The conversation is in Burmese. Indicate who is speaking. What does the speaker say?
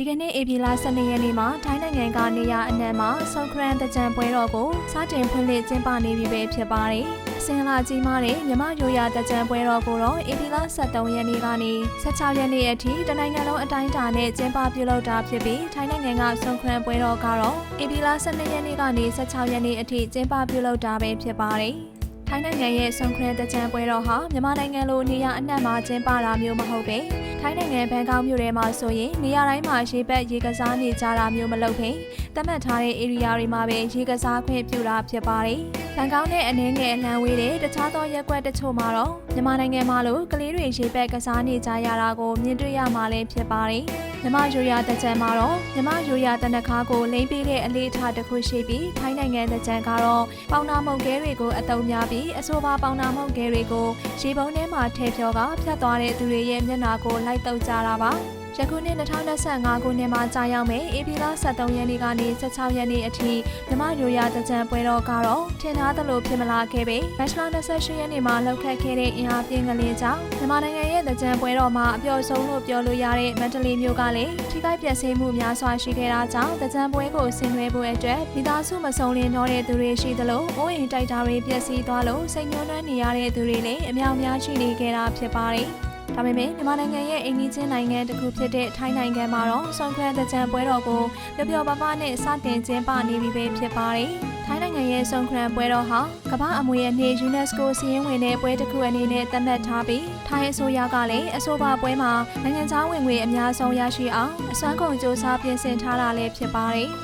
Speaker 1: ဒီကနေ့ဧပြီလ12ရက်နေ့မှာထိုင်းနိုင်ငံကနေရအနှံမှာဆော့ခရန်တကြံပွဲတော်ကိုစတင်ဖွင့်လှစ်ကျင်းပနေပြီပဲဖြစ်ပါတယ်။အစင်လာကြီးမားတဲ့မြမရိုရတကြံပွဲတော်ကိုတော့ဧပြီလ23ရက်နေ့ကနေ16ရက်နေ့အထိတနိုင်ငံလုံးအတိုင်းအတာနဲ့ကျင်းပပြုလုပ်တာဖြစ်ပြီးထိုင်းနိုင်ငံကဆော့ခရန်ပွဲတော်ကတော့ဧပြီလ12ရက်နေ့ကနေ16ရက်နေ့အထိကျင်းပပြုလုပ်တာပဲဖြစ်ပါတယ်။ ထိုင်းနိုင်ငံရဲ့ဆွန်ခရတကြံပွဲတော်ဟာမြန်မာနိုင်ငံလိုနေရာအနှံ့မှာကျင်းပတာမျိုးမဟုတ်ပဲထိုင်းနိုင်ငံဘန်ကောက်မြို့ထဲမှာဆိုရင်နေရာတိုင်းမှာရေပက်ရေကစားနေကြတာမျိုးမလုပ်ဘဲသတ်မှတ်ထားတဲ့ area တွေမှာပဲရေကစားခွင့်ပြုတာဖြစ်ပါတယ်။ဘန်ကောက်နဲ့အနည်းငယ်အလံဝေးတဲ့တခြားသောရက်ကွက်တချို့မှာတော့မြန်မာနိုင်ငံမှာလိုကလေးတွေရေပက်ကစားနေကြရတာကိုမြင်တွေ့ရမှာလည်းဖြစ်ပါတယ်။မြမရိုရတကြံမှာတော့မြမရိုရတနခါကိုလိမ့်ပေးတဲ့အလေးထားတစ်ခုရှိပြီးထိုင်းနိုင်ငံတကြံကတော့ပေါင်နာမုတ်ကဲတွေကိုအတုံးများပြီးအဆိုပါပေါင်နာမုတ်ကဲတွေကိုရေပုံးထဲမှာထည့်ဖြောကဖြတ်သွားတဲ့သူတွေရဲ့မျက်နှာကိုလိုက်တုပ်ကြတာပါ ယခုနှစ်2025ခုနှစ်မှာကြာရောက်မယ်ဧပြီလ23ရက်နေ့ကနေ16ရက်နေ့အထိမြမရိုရတကြံပွဲတော်ကတော့ထင်ထားသလိုဖြစ်မလာခဲ့ပေမတ်လ28ရက်နေ့မှာလှုပ်ခတ်ခဲ့တဲ့အင်အားပြင်းကလေးကြောင့်မြန်မာနိုင်ငံရဲ့တကြံပွဲတော်မှာအပျော်ဆုံးလို့ပြောလို့ရတဲ့မန္တလေးမြို့ကလည်းထိခိုက်ပျက်စီးမှုများစွာရှိခဲ့တာကြောင့်တကြံပွဲကိုဆင်နွှဲဖို့အတွက်မိသားစုမစုံလင်တော့တဲ့သူတွေရှိသလိုအိုးအိမ်တိုက်တာတွေပျက်စီးသွားလို့စိတ်ညှိုးနှွမ်းနေရတဲ့သူတွေလည်းအများအများရှိနေခဲ့တာဖြစ်ပါတယ်။ ဒါပေမဲ့မြန်မာနိုင်ငံရဲ့အိမ်နီးချင်းနိုင်ငံတစ်ခုဖြစ်တဲ့ထိုင်းနိုင်ငံမှာတော့ဆွန်ခရန်တကြံပွဲတော်ကိုပျော်ပျော်ပါးပါးနဲ့စတင်ကျင်းပနေပြီပဲဖြစ်ပါတယ်။ထိုင်းနိုင်ငံရဲ့ဆွန်ခရန်ပွဲတော်ဟာကမ္ဘာအမွေအနှစ် UNESCO စီးရင်ဝင်တဲ့ပွဲတစ်ခုအနေနဲ့သတ်မှတ်ထားပြီးထိုင်းအစိုးရကလည်းအဆိုပါပွဲမှာနိုင်ငံခြားဝင်ငွေအများဆုံးရရှိအောင်အစွမ်းကုန်စ조사ပြင်ဆင်ထားတာလည်းဖြစ်ပါတယ်။